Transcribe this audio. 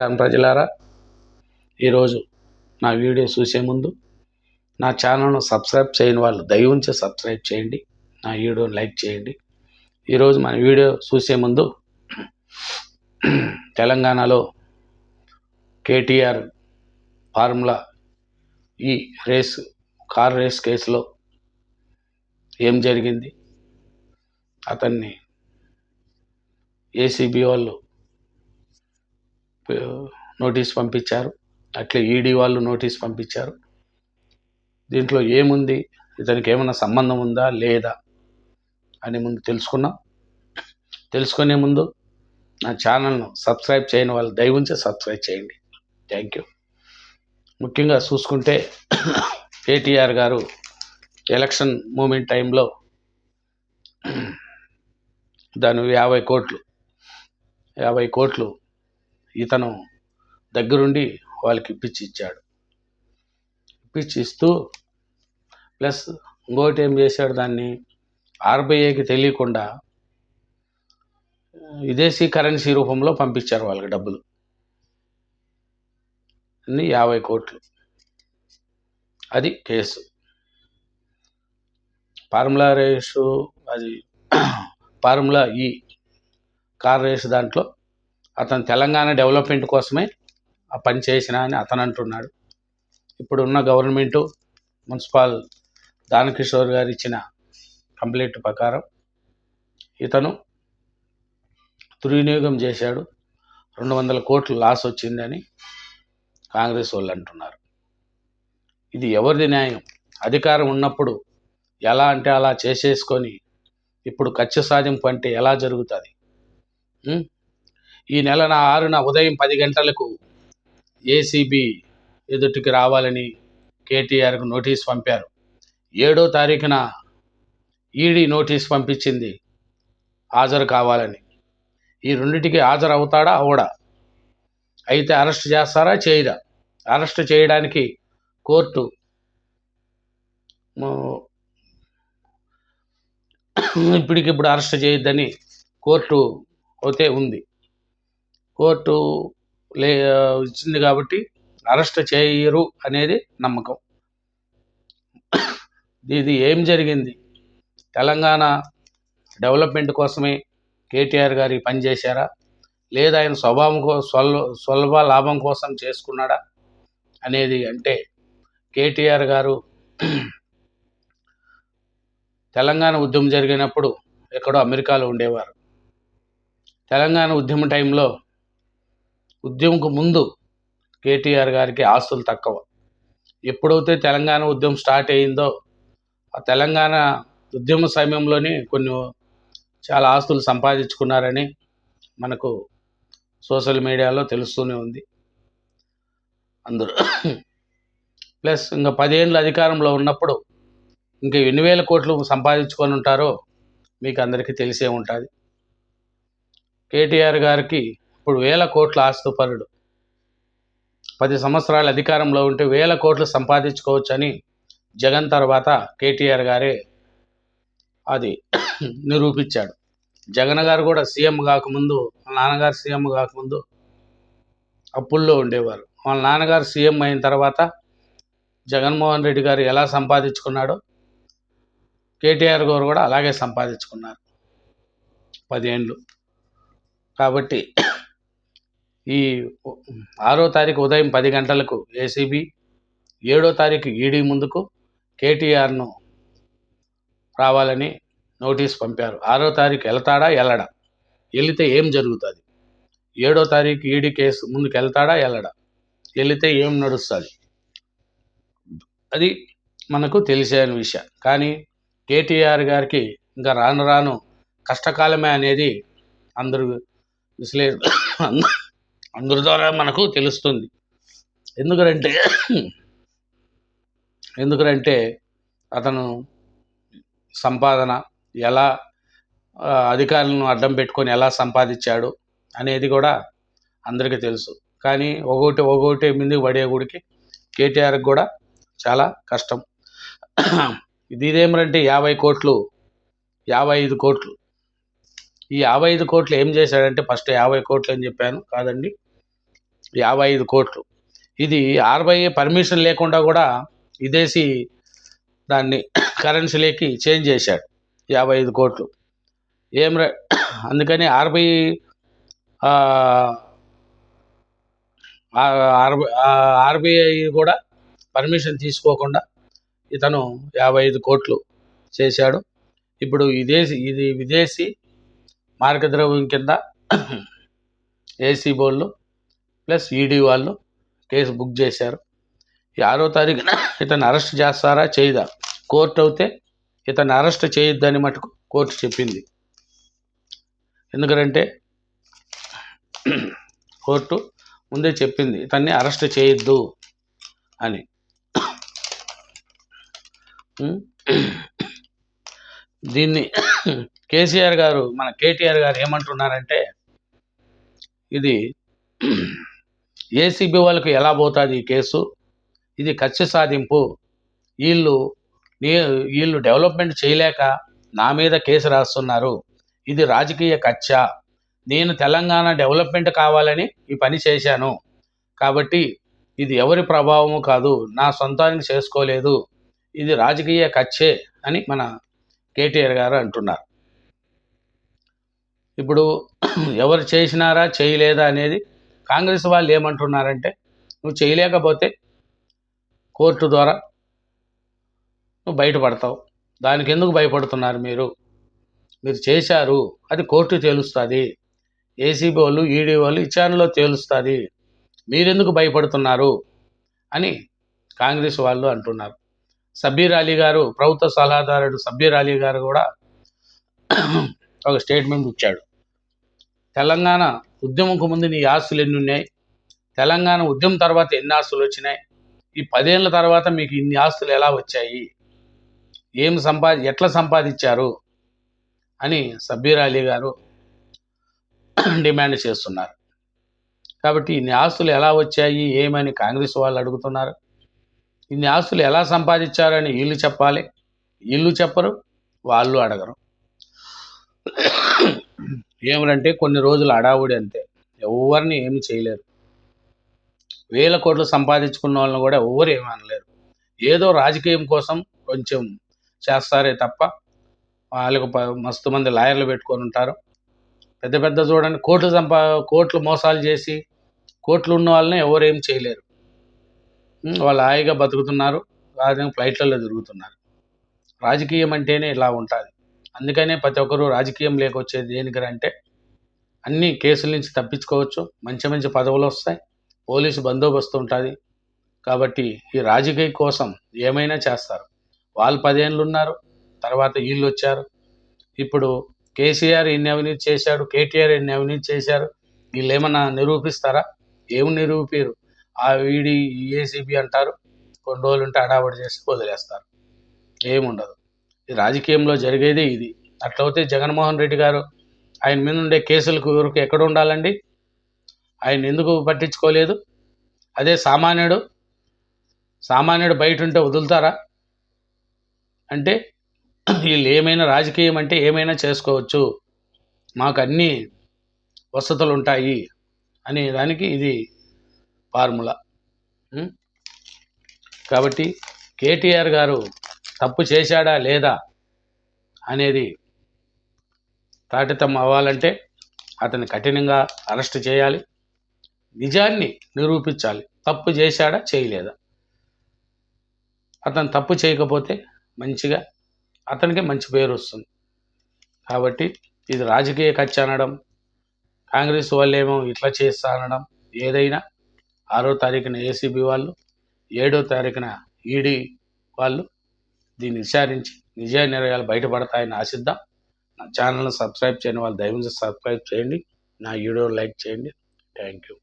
ప్రజలారా. ఈరోజు నా వీడియో చూసే ముందు నా ఛానల్ను సబ్స్క్రైబ్ చేయని వాళ్ళు దయ ఉంచి సబ్స్క్రైబ్ చేయండి. నా వీడియోని లైక్ చేయండి. ఈరోజు మన వీడియో చూసే ముందు తెలంగాణలో KTR formula E race car race కేసులో ఏం జరిగింది? అతన్ని ఏసీబీ వాళ్ళు నోటీస్ పంపించారు. అట్లే ఈడీ వాళ్ళు నోటీస్ పంపించారు. దీంట్లో ఏముంది? ఇతనికి ఏమైనా సంబంధం ఉందా? లేదా? అని ముందు తెలుసుకున్నాం. తెలుసుకునే ముందు నా ఛానల్ను సబ్స్క్రైబ్ చేయని వాళ్ళు దయ సబ్స్క్రైబ్ చేయండి. Thank you. ముఖ్యంగా చూసుకుంటే కేటీఆర్ గారు ఎలక్షన్ మూమెంట్ టైంలో దాని యాభై కోట్లు యాభై కోట్లు ఇతను దగ్గరుండి వాళ్ళకి ఇప్పించి ఇచ్చాడు. ఇప్పించి ఇస్తూ ప్లస్ ఇంకోటి ఏం చేశాడు దాన్ని ఆర్బీఐకి తెలియకుండా విదేశీ కరెన్సీ రూపంలో పంపించారు వాళ్ళకి డబ్బులు. అన్ని యాభై కోట్లు. అది కేసు. ఫార్ములా రేసు అది ఫార్ములా ఈ కార్ రేసు దాంట్లో అతను తెలంగాణ డెవలప్మెంట్ కోసమే ఆ పని చేసిన అని అతను అంటున్నాడు. ఇప్పుడున్న గవర్నమెంటు మున్సిపల్ దానకిషోర్ గారు ఇచ్చిన కంప్లైంట్ ప్రకారం ఇతను దుర్వినియోగం చేశాడు. రెండు వందల కోట్లు లాస్ వచ్చిందని కాంగ్రెస్ వాళ్ళు అంటున్నారు. ఇది ఎవరిది న్యాయం? అధికారం ఉన్నప్పుడు ఎలా అంటే అలా చేసేసుకొని ఇప్పుడు కక్ష సాధింపు అంటే ఎలా జరుగుతుంది? ఈ నెల నా ఆరున ఉదయం పది గంటలకు ఏసీబీ ఎదుటికి రావాలని కేటీఆర్కు నోటీస్ పంపారు. ఏడో తారీఖున ఈడీ నోటీస్ పంపించింది హాజరు కావాలని. ఈ రెండిటికి హాజరు అవుతాడా అవడా. అయితే అరెస్ట్ చేస్తారా? చేయరా. అరెస్ట్ చేయడానికి కోర్టు ఇప్పటికిప్పుడు అరెస్ట్ చేయొద్దని కోర్టు అయితే ఉంది. కోర్టు లే ఇచ్చింది కాబట్టి అరెస్ట్ చేయరు అనేది నమ్మకం. ఇది ఏం జరిగింది? తెలంగాణ డెవలప్మెంట్ కోసమే కేటీఆర్ గారి పని చేశారా? లేదా ఆయన స్వభావం కో స్వల్వ స్వల్ప లాభం కోసం చేసుకున్నాడా? అనేది అంటే కేటీఆర్ గారు తెలంగాణ ఉద్యమం జరిగినప్పుడు ఎక్కడో అమెరికాలో ఉండేవారు. తెలంగాణ ఉద్యమ టైంలో ఉద్యమంకు ముందు కేటీఆర్ గారికి ఆస్తులు తక్కువ. ఎప్పుడైతే తెలంగాణ ఉద్యమం స్టార్ట్ అయిందో ఆ తెలంగాణ ఉద్యమ సమయంలోనే కొన్ని చాలా ఆస్తులు సంపాదించుకున్నారని మనకు సోషల్ మీడియాలో తెలుస్తూనే ఉంది. అందరూ ప్లస్ ఇంకా పదేళ్ళు అధికారంలో ఉన్నప్పుడు ఇంకా ఎన్ని వేల కోట్లు సంపాదించుకొని ఉంటారో మీకు అందరికీ తెలిసే ఉంటుంది. కేటీఆర్ గారికి ఇప్పుడు వేల కోట్ల ఆస్తుపరుడు. పది సంవత్సరాల అధికారంలో ఉంటే వేల కోట్లు సంపాదించుకోవచ్చని జగన్ తర్వాత కేటీఆర్ గారే అది నిరూపించాడు. జగన్ గారు కూడా సీఎం కాకముందు వాళ్ళ నాన్నగారు సీఎం కాకముందు అప్పుల్లో ఉండేవారు. వాళ్ళ నాన్నగారు సీఎం అయిన తర్వాత జగన్మోహన్ రెడ్డి గారు ఎలా సంపాదించుకున్నాడో కేటీఆర్ గారు కూడా అలాగే సంపాదించుకున్నారు. పదేండ్లు. కాబట్టి ఈ ఆరో తారీఖు ఉదయం పది గంటలకు ఏసీబీ ఏడో తారీఖు ఈడీ ముందుకు కేటీఆర్ను రావాలని నోటీస్ పంపారు. ఆరో తారీఖు వెళ్తాడా? వెళ్ళడా? వెళితే ఏం జరుగుతుంది? ఏడో తారీఖు ఈడీ కేసు ముందుకు వెళ్తాడా? వెళ్ళడా? వెళితే ఏం నడుస్తుంది? అది మనకు తెలిసే విషయం. కానీ కేటీఆర్ గారికి ఇంకా రాను రాను కష్టకాలమే అనేది అందరూ విశ్లే అందరి ద్వారా మనకు తెలుస్తుంది. ఎందుకంటే ఎందుకంటే అతను సంపాదన ఎలా అధికారులను అడ్డం పెట్టుకొని ఎలా సంపాదించాడు అనేది కూడా అందరికీ తెలుసు. కానీ ఒకటి ఒకటి ముందుకు పడే గుడికి కేటీఆర్కి కూడా చాలా కష్టం. ఇది యాభై కోట్లు యాభై ఐదు కోట్లు. ఈ యాభై ఐదు కోట్లు ఏం చేశాడంటే ఫస్ట్ యాభై కోట్లు అని చెప్పాను కాదండి. యాభై ఐదు కోట్లు. ఇది ఆర్బీఐ పర్మిషన్ లేకుండా కూడా విదేశీ దాన్ని కరెన్సీలోకి చేంజ్ చేశాడు. యాభై ఐదు కోట్లు. ఏం అందుకని ఆర్బీఐ ఆర్బీఐ కూడా పర్మిషన్ తీసుకోకుండా ఇతను యాభై ఐదు కోట్లు చేశాడు. ఇప్పుడు విదేశీ ఇది విదేశీ మార్గద్రవ్యం కింద ఏసీ బోర్డులు ప్లస్ ఈడీ వాళ్ళు కేసు బుక్ చేశారు. ఈ ఆరో తారీఖున ఇతను అరెస్ట్ చేస్తారా చేయదా? కోర్టు అయితే ఇతను అరెస్ట్ చేయొద్దని మటుకు కోర్టు చెప్పింది. ఎందుకంటే కోర్టు ముందే చెప్పింది ఇతన్ని అరెస్ట్ చేయొద్దు అని. దీన్ని కేసీఆర్ గారు మన కేటీఆర్ గారు ఏమంటున్నారంటే ఇది ఏసీబీ వాళ్ళకు ఎలా పోతుంది ఈ కేసు? ఇది కక్ష సాధింపు. వీళ్ళు వీళ్ళు డెవలప్మెంట్ చేయలేక నా మీద కేసు రాస్తున్నారు. ఇది రాజకీయ కక్ష. నేను తెలంగాణ డెవలప్మెంట్ కావాలని ఈ పని చేశాను. కాబట్టి ఇది ఎవరి ప్రభావము కాదు నా సొంతానికి చేసుకోలేదు. ఇది రాజకీయ కచ్చే అని మన కేటీఆర్ గారు అంటున్నారు. ఇప్పుడు ఎవరు చేసినారా చేయలేదా అనేది కాంగ్రెస్ వాళ్ళు ఏమంటున్నారంటే నువ్వు చేయలేకపోతే కోర్టు ద్వారా నువ్వు బయటపడతావు. దానికి ఎందుకు భయపడుతున్నారు మీరు? మీరు చేశారు అది కోర్టు తేలుస్తుంది. ఏసీబీ వాళ్ళు ఈడీ వాళ్ళు ఇచ్చానులో తేలుస్తుంది. మీరెందుకు భయపడుతున్నారు? అని కాంగ్రెస్ వాళ్ళు అంటున్నారు. సబ్బీర్ అలీ గారు ప్రభుత్వ సలహాదారుడు సబ్బీర్ అలీ గారు కూడా ఒక స్టేట్మెంట్ ఇచ్చాడు. తెలంగాణ ఉద్యమంకు ముందు నీ ఆస్తులు ఎన్ని ఉన్నాయి? తెలంగాణ ఉద్యమం తర్వాత ఎన్ని ఆస్తులు వచ్చినాయి? ఈ పదేళ్ళ తర్వాత మీకు ఇన్ని ఆస్తులు ఎలా వచ్చాయి? ఏం సంపాది ఎట్లా సంపాదించారు? అని సబ్బీర్ అలీ గారు డిమాండ్ చేస్తున్నారు. కాబట్టి ఇన్ని ఆస్తులు ఎలా వచ్చాయి? ఏమని కాంగ్రెస్ వాళ్ళు అడుగుతున్నారు. ఇన్ని ఆస్తులు ఎలా సంపాదించారని వీళ్ళు చెప్పాలి. వీళ్ళు చెప్పరు వాళ్ళు అడగరు. ఏమిటంటే కొన్ని రోజులు అడావుడి అంతే. ఎవరిని ఏమి చేయలేరు. వేల కోట్లు సంపాదించుకున్న వాళ్ళని కూడా ఎవరు ఏమీ అనలేరు. ఏదో రాజకీయం కోసం కొంచెం చేస్తారే తప్ప వాళ్ళకు ప- మస్తు మంది లాయర్లు పెట్టుకొని ఉంటారు. పెద్ద పెద్ద చూడండి కోట్లు సంపా కోట్లు మోసాలు చేసి కోట్లు ఉన్న వాళ్ళని ఎవరేం ఏం చేయలేరు. వాళ్ళు హాయిగా బతుకుతున్నారు రాజకీయ ఫ్లైట్లలో తిరుగుతున్నారు. రాజకీయం అంటేనే ఇలా ఉంటుంది. అందుకనే ప్రతి ఒక్కరూ రాజకీయం లేకొచ్చేది దేనికంటే అన్ని కేసుల నుంచి తప్పించుకోవచ్చు. మంచి మంచి పదవులు వస్తాయి. పోలీసు బందోబస్తు ఉంటుంది. కాబట్టి ఈ రాజకీయ కోసం ఏమైనా చేస్తారు. వాళ్ళు పదేళ్ళు ఉన్నారు. తర్వాత వీళ్ళు వచ్చారు ఇప్పుడు కేసీఆర్ ఎన్ని అవినీతి చేశాడు? కేటీఆర్ ఎన్ని అవినీతి చేశారు? వీళ్ళు ఏమన్నా నిరూపిస్తారా? ఏమి నిరూపిరు? ఆ వీడి ఏసీబీ అంటారు. కొన్ని రోజులు ఉంటే అడావడి చేసి వదిలేస్తారు. ఏముండదు. రాజకీయంలో జరిగేదే ఇది. అట్లయితే జగన్మోహన్ రెడ్డి గారు ఆయన మీద ఉండే కేసులకు ఎవరికి ఎక్కడ ఉండాలండి? ఆయన ఎందుకు పట్టించుకోలేదు? అదే సామాన్యుడు సామాన్యుడు బయట ఉంటే వదులుతారా? అంటే వీళ్ళు ఏమైనా రాజకీయం అంటే ఏమైనా చేసుకోవచ్చు. మాకు అన్ని వసతులు ఉంటాయి అనే దానికి ఇది ఫార్ములా. కాబట్టి కేటీఆర్ గారు తప్పు చేశాడా లేదా అనేది తాటితం అవ్వాలంటే అతన్ని కఠినంగా అరెస్ట్ చేయాలి. నిజాన్ని నిరూపించాలి. తప్పు చేశాడా చేయలేదా? అతను తప్పు చేయకపోతే మంచిగా అతనికి మంచి పేరు వస్తుంది. కాబట్టి ఇది రాజకీయ ఖర్చు అనడం కాంగ్రెస్ వాళ్ళేమో ఇట్లా చేస్తా అనడం ఏదైనా ఆరో తారీఖున ఏసీబీ వాళ్ళు ఏడో తారీఖున ఈడీ వాళ్ళు దీన్ని విచారించి నిజ నిర్ణయాలు బయటపడతాయని ఆశిద్దాం. నా ఛానల్ని సబ్స్క్రైబ్ చేయని వాళ్ళు దయచేసి సబ్స్క్రైబ్ చేయండి. నా వీడియో లైక్ చేయండి. Thank you.